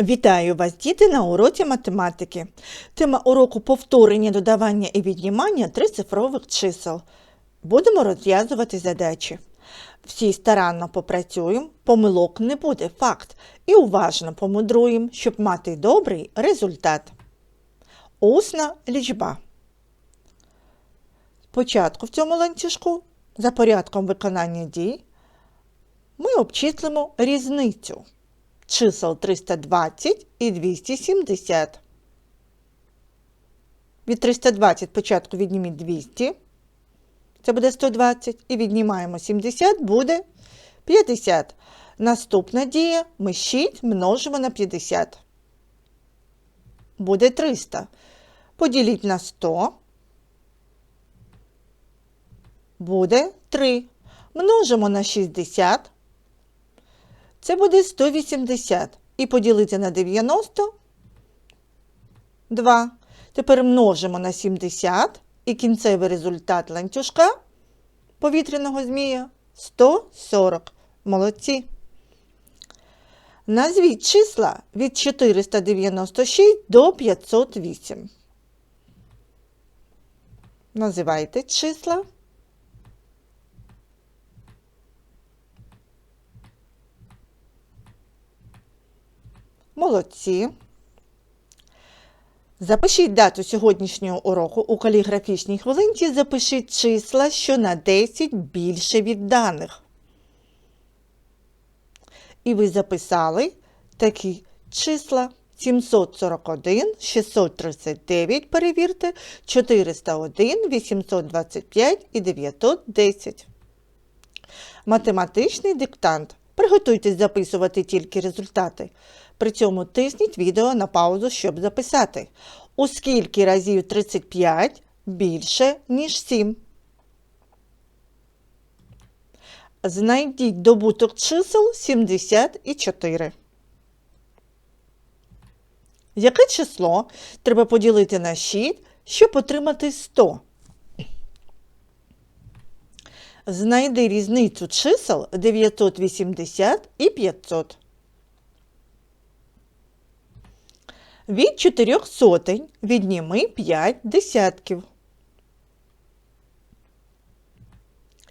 Вітаю вас, діти, на уроці математики. Тема уроку повторення, додавання і віднімання трицифрових чисел. Будемо розв'язувати задачі. Всі старанно попрацюємо, помилок не буде факт. І уважно помудруємо, щоб мати добрий результат. Усна лічба. Спочатку в цьому ланцюжку, за порядком виконання дій, ми обчислимо різницю чисел 320 і 270. Від 320 спочатку відніміть 200. Це буде 120. І віднімаємо 70, буде 50. Наступна дія ми 6 множимо на 50. Буде 300. Поділіть на 100. Буде 3. Множимо на 60. Це буде 180. І поділити на 90 – 2. Тепер множимо на 70. І кінцевий результат ланцюжка повітряного змія 140. Молодці. Назвіть числа від 496 до 508. Називайте числа. Молодці. Запишіть дату сьогоднішнього уроку у каліграфічній хвилинці. Запишіть числа, що на 10 більше від даних. І ви записали такі числа 741, 639, перевірте, 401, 825 і 910. Математичний диктант. Приготуйтесь записувати тільки результати. При цьому тисніть відео на паузу, щоб записати. У скільки разів 35 більше, ніж 7. Знайдіть добуток чисел 74. Яке число треба поділити на 6, щоб отримати 100? Знайди різницю чисел 980 і 500. Від чотирьох сотень відніми 5 десятків.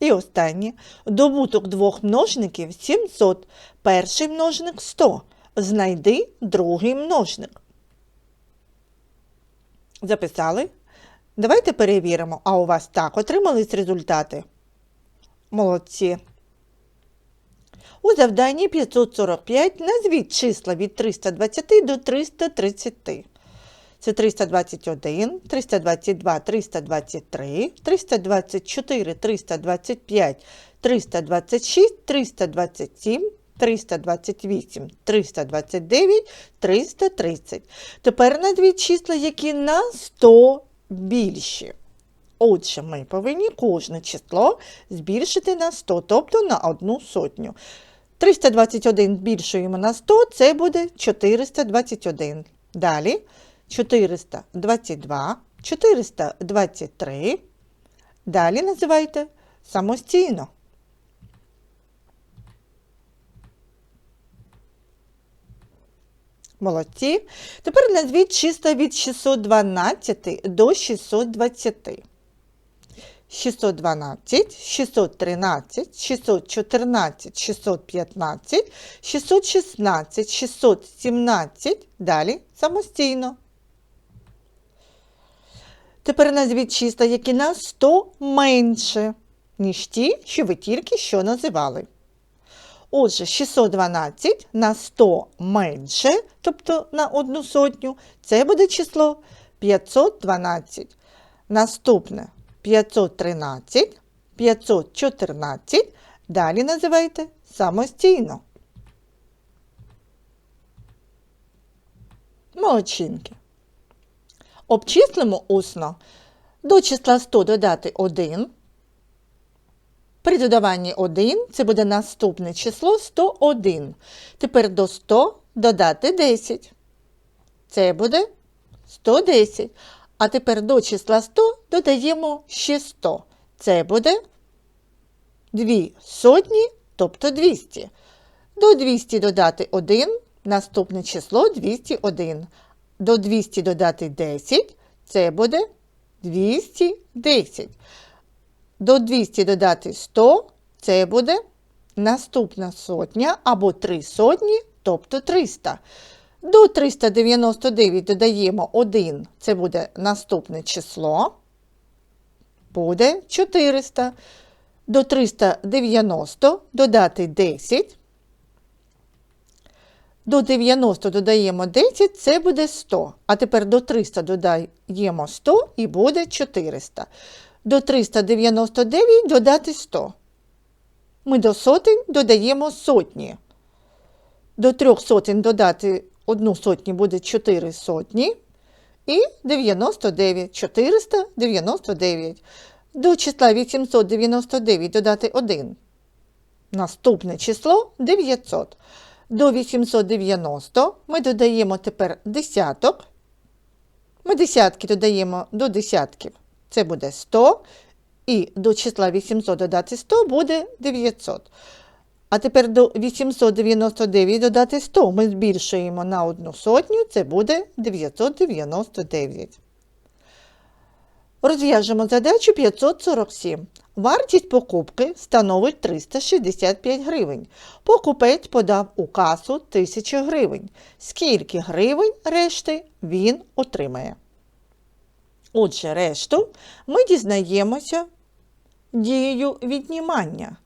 І останнє. Добуток двох множників 700. Перший множник 100. Знайди другий множник. Записали? Давайте перевіримо, а у вас так отримались результати. Молодці. У завданні 545 назвіть числа від 320 до 330. Це 321, 322, 323, 324, 325, 326, 327, 328, 329, 330. Тепер назвіть числа, які на 100 більші. Отже, ми повинні кожне число збільшити на 100, тобто на одну сотню. 321 збільшуємо на 100, це буде 421. Далі 422, 423. Далі називайте самостійно. Молодці. Тепер назвіть числа від 612 до 620. 612, 613, 614, 615, 616, 617. Далі самостійно. Тепер назвіть числа, які на 100 менше, ніж ті, що ви тільки що називали. Отже, 612 на 100 менше, тобто на одну сотню, це буде число 512. Наступне 513, 514. Далі називайте самостійно. Молодчинки. Обчислимо усно. До числа 100 додати 1. При додаванні 1 це буде наступне число 101. Тепер до 100 додати 10. Це буде 110. А тепер до числа 100 додаємо ще 100. Це буде 2 сотні, тобто 200. До 200 додати 1 Наступне число 201. До 200 додати 10, це буде 210. До 200 додати 100, це буде наступна сотня або 3 сотні, тобто 300. До 399 додаємо 1, це буде наступне число. Буде 400. До 390 додати 10. До 90 додаємо 10, це буде 100. А тепер до 300 додаємо 100 і буде 400. До 399 додати 100. Ми до сотень додаємо сотні. До трьох сотень додати одну сотню буде 4 сотні. І 99, 499. До числа 899 додати 1. Наступне число 900. До 890 ми додаємо тепер десяток. Ми десятки додаємо до десятків. Це буде 100. І до числа 800 додати 100 буде 900. А тепер до 899 додати 100 ми збільшуємо на одну сотню, це буде 999. Розв'яжемо задачу 547. Вартість покупки становить 365 гривень. Покупець подав у касу 1000 гривень. Скільки гривень решти він отримає? Отже, решту ми дізнаємося дією віднімання.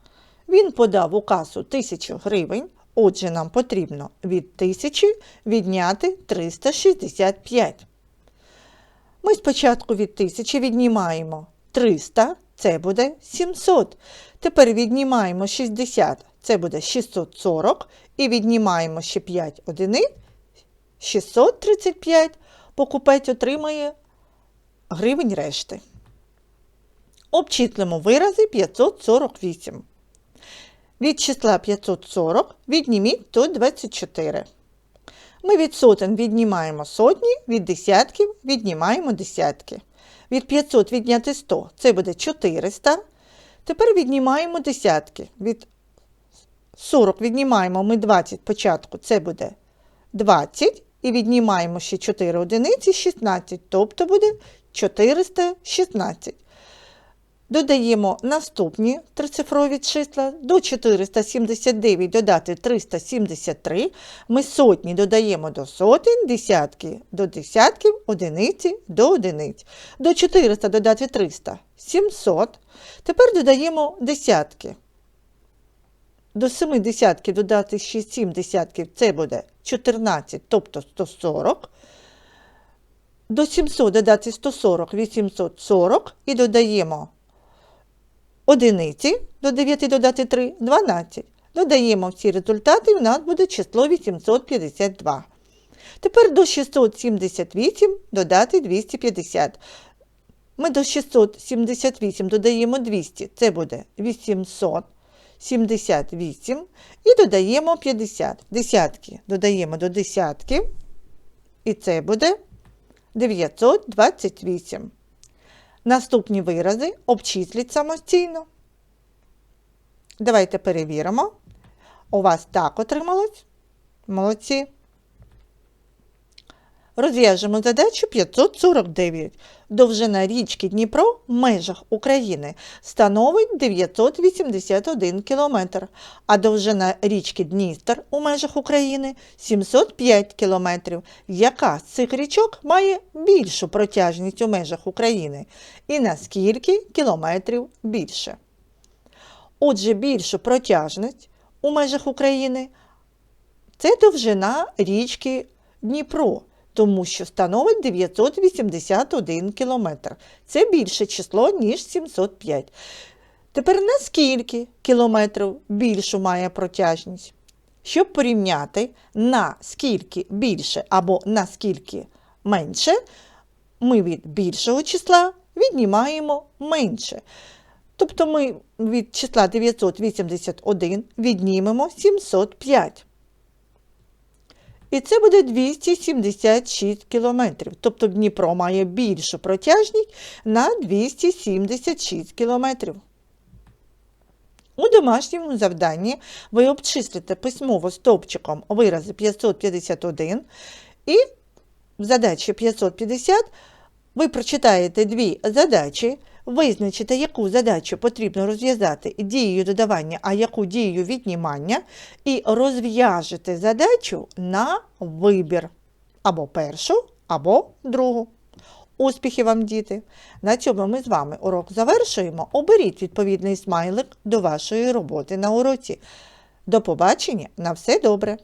Він подав у касу 1000 гривень, отже, нам потрібно від 1000 відняти 365. Ми спочатку від 1000 віднімаємо 300, це буде 700. Тепер віднімаємо 60, це буде 640. І віднімаємо ще 5 одиниць, 635. Покупець отримає гривень решти. Обчислимо вирази 548. Від числа 540 відніміть тут 24. Ми від сотень віднімаємо сотні, від десятків віднімаємо десятки. Від 500 відняти 100 це буде 400. Тепер віднімаємо десятки. Від 40 віднімаємо ми 20 початку, це буде 20. І віднімаємо ще 4 одиниці 16, тобто буде 416. Додаємо наступні трицифрові числа. До 479 додати 373. Ми сотні додаємо до сотень, десятки до десятків, одиниці до одиниць. До 400 додати 300 700. Тепер додаємо десятки. До 7 десятків додати ще 7 десятків це буде 14, тобто 140. До 700 додати 140 840 і додаємо одиниці до 9 додати 3 12. Додаємо всі результати, і у нас буде число 852. Тепер до 678 додати 250. Ми до 678 додаємо 200, це буде 878 і додаємо 50. Десятки додаємо до десятків, і це буде 928. Наступні вирази обчисліть самостійно. Давайте перевіримо. У вас так отрималось? Молодці. Розв'яжемо задачу 549. Довжина річки Дніпро в межах України становить 981 км, а довжина річки Дністер у межах України 705 км. Яка з цих річок має більшу протяжність у межах України? І на скільки кілометрів більше? Отже, більшу протяжність у межах України це довжина річки Дніпро тому що становить 981 кілометр. Це більше число, ніж 705. Тепер на скільки кілометрів більшу має протяжність? Щоб порівняти, на скільки більше або на скільки менше, ми від більшого числа віднімаємо менше. Тобто ми від числа 981 віднімемо 705. І це буде 276 кілометрів. Тобто Дніпро має більшу протяжність на 276 кілометрів. У домашньому завданні ви обчислите письмово стовпчиком вирази 551 і в задачі 550 ви прочитаєте дві задачі, визначите, яку задачу потрібно розв'язати дією додавання, а яку дією віднімання, і розв'яжете задачу на вибір або першу, або другу. Успіхів вам, діти! На цьому ми з вами урок завершуємо. Оберіть відповідний смайлик до вашої роботи на уроці. До побачення, на все добре!